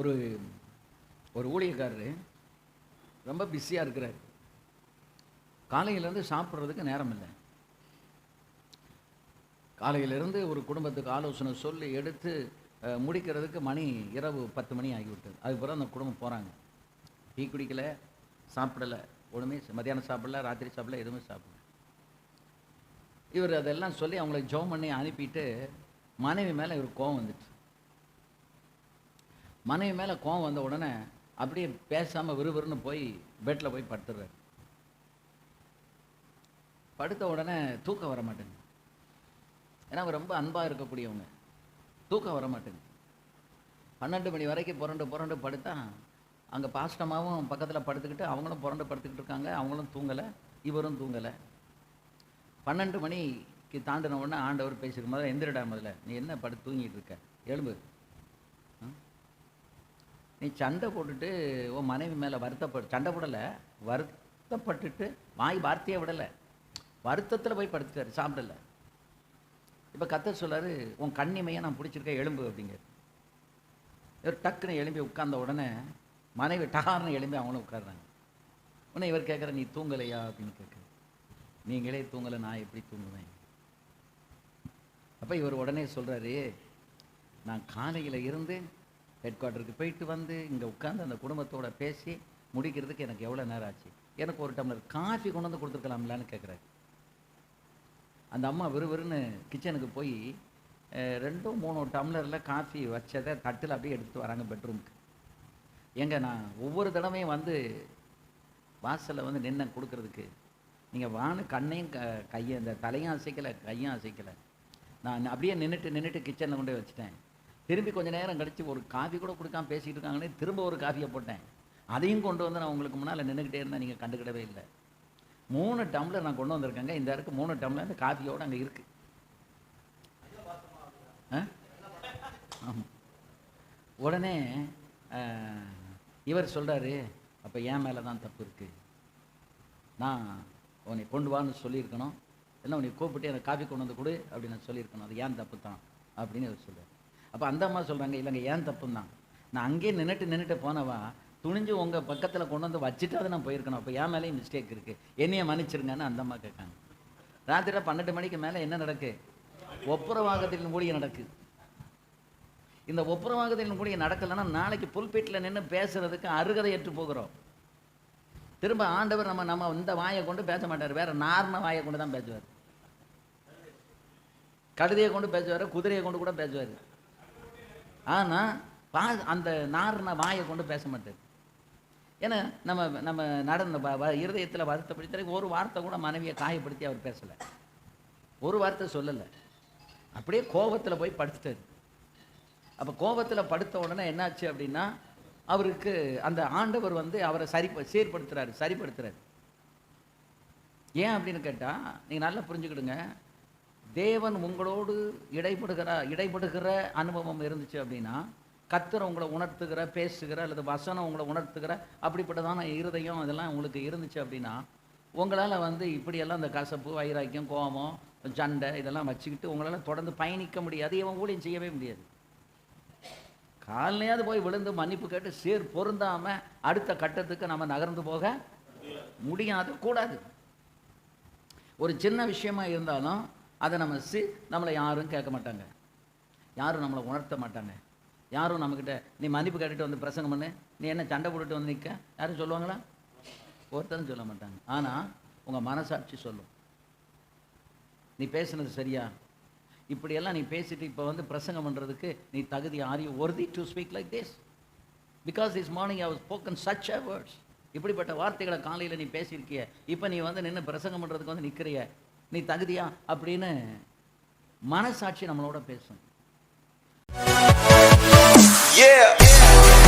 ஒரு ஒரு ஊழியக்காரர் ரொம்ப பிஸியாக இருக்கிறார். காலையிலேருந்து சாப்பிட்றதுக்கு நேரம் இல்லை காலையிலேருந்து ஒரு குடும்பத்துக்கு ஆலோசனை சொல்லி எடுத்து முடிக்கிறதுக்கு மணி இரவு பத்து மணி ஆகிவிட்டது. அதுக்கப்புறம் அந்த குடும்பம் போகிறாங்க டீ குடிக்கல சாப்பிடலை ஒன்றுமே மத்தியானம் சாப்பிடல ராத்திரி சாப்பிடல எதுவுமே சாப்பிடல. இவர் அதெல்லாம் சொல்லி அவங்கள ஜோம் பண்ணி அனுப்பிட்டு மனைவி மேலே இவர் கோவம் வந்துட்டு மனைவி மேலே கோவம் வந்த உடனே அப்படியே பேசாமல் விறுவிறுன்னு போய் பெட்டில் போய் படுத்துடுறாரு. படுத்த உடனே தூக்கம் வர மாட்டேங்குது. ஏன்னா அவங்க ரொம்ப அன்பாக இருக்கக்கூடியவங்க. தூக்கம் வர மாட்டேங்குது. பன்னெண்டு மணி வரைக்கும் புரண்டு புரண்டு படுத்தா அங்கே பாஸ்டமாகவும் பக்கத்தில் படுத்துக்கிட்டு அவங்களும் புரண்டு படுத்துக்கிட்டு இருக்காங்க அவங்களும் தூங்கலை இவரும் தூங்கலை. பன்னெண்டு மணிக்கு தாண்டின உடனே ஆண்டவர் பேசியிருக்கும் முதல்ல எந்திரடா முதல்ல. நீ என்ன படுத்து தூங்கிட்டு இருக்க? எலும்பு நீ சண்டை போட்டுட்டு உன் மனைவி மேலே வருத்தப்படு சண்டை போடலை. வருத்தப்பட்டுட்டு வாய் வார்த்தையை விடலை. வருத்தத்தில் போய் படுத்துக்காரு சாப்பிடல. இப்போ கத்த சொல்றாரு உன் கண்ணிமையை நான் பிடிச்சிருக்கேன் எலும்பு அப்படிங்க இவர் டக்குன்னு எழும்பி உட்கார்ந்த உடனே மனைவி டகார்னு எழும்பி அவங்களும் உட்கார்றாங்க. உடனே இவர் கேட்குற நீ தூங்கலையா? அப்படின்னு கேட்குற நீங்களே தூங்கலை நான் எப்படி தூங்குவேன்? அப்போ இவர் உடனே சொல்றாரு நான் காலையில் இருந்து ஹெட் குவார்ட்டருக்கு போயிட்டு வந்து இங்கே உட்காந்து அந்த குடும்பத்தோட பேசி முடிக்கிறதுக்கு எனக்கு எவ்வளோ நேரம் ஆச்சு? எனக்கு ஒரு டம்ளர் காஃபி கொண்டு வந்து கொடுத்துருக்கலாம்லான்னு கேட்குறாரு அந்த அம்மா விறுவிறுன்னு கிச்சனுக்கு போய் ரெண்டும் ரெண்டோ மூணோ டம்ளரில் காஃபி வச்சதை தட்டில் அப்படியே எடுத்துகிட்டு வராங்க பெட்ரூமுக்கு ஏங்க நான் ஒவ்வொரு தடவையும் வந்து வாசலில் வந்து நின்று கொடுக்கறதுக்கு நீங்கள் வானு கண்ணையும் க கையை இந்த தலையும் அசைக்கலை கையும் அசைக்கலை. நான் அப்படியே நின்றுட்டு நின்றுட்டு கிச்சனில் கொண்டு போய் வச்சுட்டேன். திரும்பி கொஞ்சம் நேரம் கழித்து ஒரு காஃபி கூட கொடுக்காம பேசிக்கிட்டு இருக்காங்கன்னே திரும்ப ஒரு காஃபியை போட்டேன். அதையும் கொண்டு வந்து நான் உங்களுக்கு முன்னால் நின்றுக்கிட்டே இருந்தேன் நீங்கள் கண்டுக்கிடவே இல்லை. மூணு டம்ளர் நான் கொண்டு வந்திருக்கேங்க. இந்த இருக்கு மூணு டம்ளர் இந்த காஃபியோடு அங்கே இருக்குது ஆ? உடனே இவர் சொல்கிறாரு அப்போ என் மேலே தான் தப்பு இருக்குது நான் உன்னை கொண்டு வான்னு சொல்லியிருக்கணும். இல்லை உன்னை கூப்பிட்டு எனக்கு காஃபி கொண்டு வந்து கொடு அப்படின்னு நான் சொல்லியிருக்கணும். அது ஏன் தப்பு தான்? அப்படின்னு அவர் சொல்கிறார் அப்போ அந்த அம்மா சொல்கிறாங்க இல்லைங்க ஏன் தப்பு தான் நான் அங்கேயே நின்றுட்டு நின்றுட்டு போனவா துணிஞ்சு உங்கள் பக்கத்தில் கொண்டு வந்து வச்சுட்டு அதை நான் போயிருக்கணும். அப்போ என் மேலேயும் மிஸ்டேக் இருக்குது என்னையை மன்னிச்சிருங்கன்னு அந்த அம்மா கேட்காங்க. ராத்திரி பன்னெண்டு மணிக்கு மேலே என்ன நடக்கு? ஒப்புரவாகத்தின் கூடிய நடக்கு. இந்த ஒப்புரவாகத்தின் கூடிய நடக்கலைன்னா நாளைக்கு புல்பீட்டில் நின்று பேசுறதுக்கு அருகதை ஏற்று போகிறோம். திரும்ப ஆண்டவர் நம்ம நம்ம இந்த வாயை கொண்டு பேச மாட்டார். வேற நார்ம வாயை கொண்டு தான் பேசுவார். கழுதையை கொண்டு பேசுவார் குதிரையை கொண்டு கூட பேசுவார். ஆனால் பா அந்த நார்ன வாயை கொண்டு பேச மாட்டார் ஏன்னா நம்ம நம்ம நடந்த வ- வ- இருதயத்தில் வருத்தப்படுத்த ஒரு வார்த்தை கூட மனைவியை காயப்படுத்தி அவர் பேசலை. ஒரு வார்த்தை சொல்லலை. அப்படியே கோபத்தில் போய் படுத்துட்டாரு. அப்போ கோபத்தில் படுத்த உடனே என்னாச்சு அப்படின்னா அவருக்கு அந்த ஆண்டவர் வந்து அவரை சரி சீர்படுத்துகிறாரு சரிப்படுத்துறாரு. ஏன் அப்படின்னு கேட்டால் நீங்கள் நல்லா புரிஞ்சுக்கிடுங்க. தேவன் உங்களோடு இடைப்படுகிற இடைப்படுகிற அனுபவம் இருந்துச்சு அப்படின்னா கத்தர் உங்களை உணர்த்துகிற பேசுகிற அல்லது வசனம் உங்களை உணர்த்துகிற அப்படிப்பட்டதான இருதயம் இதெல்லாம் உங்களுக்கு இருந்துச்சு அப்படின்னா உங்களால் வந்து இப்படியெல்லாம் இந்த கசப்பு வைராக்கியம் கோபம் சண்டை இதெல்லாம் வச்சுக்கிட்டு உங்களால் தொடர்ந்து பயணிக்க முடியாது. இவன் ஊழியம் செய்யவே முடியாது. காலையாவது போய் விழுந்து மன்னிப்பு கேட்டு சீர் பொருந்தாமல் அடுத்த கட்டத்துக்கு நம்ம நகர்ந்து போக முடியாது கூடாது. ஒரு சின்ன விஷயமா இருந்தாலும் அதை நம்ம சி நம்மளை யாரும் கேட்க மாட்டாங்க. யாரும் நம்மளை உணர்த்த மாட்டாங்க. யாரும் நம்மக்கிட்ட நீ மன்னிப்பு கேட்டுட்டு வந்து பிரசங்கம் பண்ணு. நீ என்ன சண்டை போட்டுட்டு வந்து நிற்க யாரும் சொல்லுவாங்களா? ஒருத்தரும் சொல்ல மாட்டாங்க. ஆனால் உங்கள் மனசாட்சி சொல்லும். நீ பேசுனது சரியா? இப்படியெல்லாம் நீ பேசிட்டு இப்போ வந்து பிரசங்கம் பண்ணுறதுக்கு நீ தகுதி are you worthy to speak like this because this morning I was spoken such a words இப்படிப்பட்ட வார்த்தைகளை காலையில் நீ பேசியிருக்கிய. இப்போ நீ வந்து நின்று பிரசங்கம் பண்ணுறதுக்கு வந்து நிற்கிறிய நீ தகுதியா அப்படின்னு மனசாட்சி நம்மளோட பேசும் Yeah.